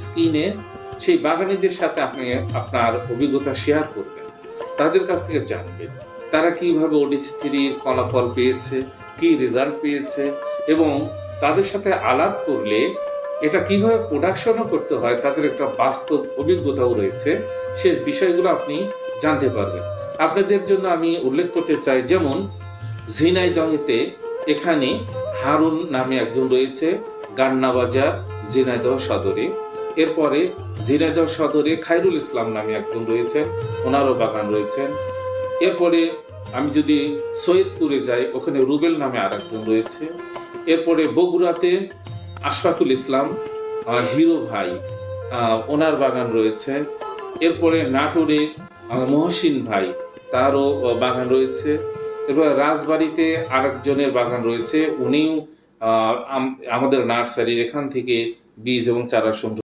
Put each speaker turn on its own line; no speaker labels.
স্ক্রিনে সেই বাগানীদের সাথে আপনি আপনার অভিজ্ঞতা শেয়ার করবেন। তাদের কাছ থেকে জানবেন তারা কীভাবে ওডিসি থ্রির ফলাফল পেয়েছে, কি রেজাল্ট পেয়েছে এবং তাদের সাথে আলাপ করলে এটা কীভাবে প্রোডাকশনও করতে হয়, তাদের একটা বাস্তব অভিজ্ঞতাও রয়েছে, সে বিষয়গুলো আপনি জানতে পারবেন। আপনাদের জন্য আমি উল্লেখ করতে চাই, যেমন ঝিনাইদহেতে এখানে হারুন নামে একজন রয়েছে, গান্নাবাজার। ঝিনাইদহ সদরে। এরপরে ঝিনাইদহ সদরে খায়রুল ইসলাম নামে একজন রয়েছেন ওনারও বাগান রয়েছেন এরপরে আমি যদি সৈয়দপুরে যাই, ওখানে রুবেল নামে আর একজন রয়েছে। এরপরে বগুড়াতে আশফাকুল ইসলাম হিরো ভাই ওনার বাগান রয়েছে। এরপরে নাটোরে মহসিন ভাই, তারও বাগান রয়েছে। এরপর রাজবাড়িতে আরেকজনের বাগান রয়েছে, উনিও আমাদের নার্সারির এখান থেকে বীজ এবং চারা সংগ্রহ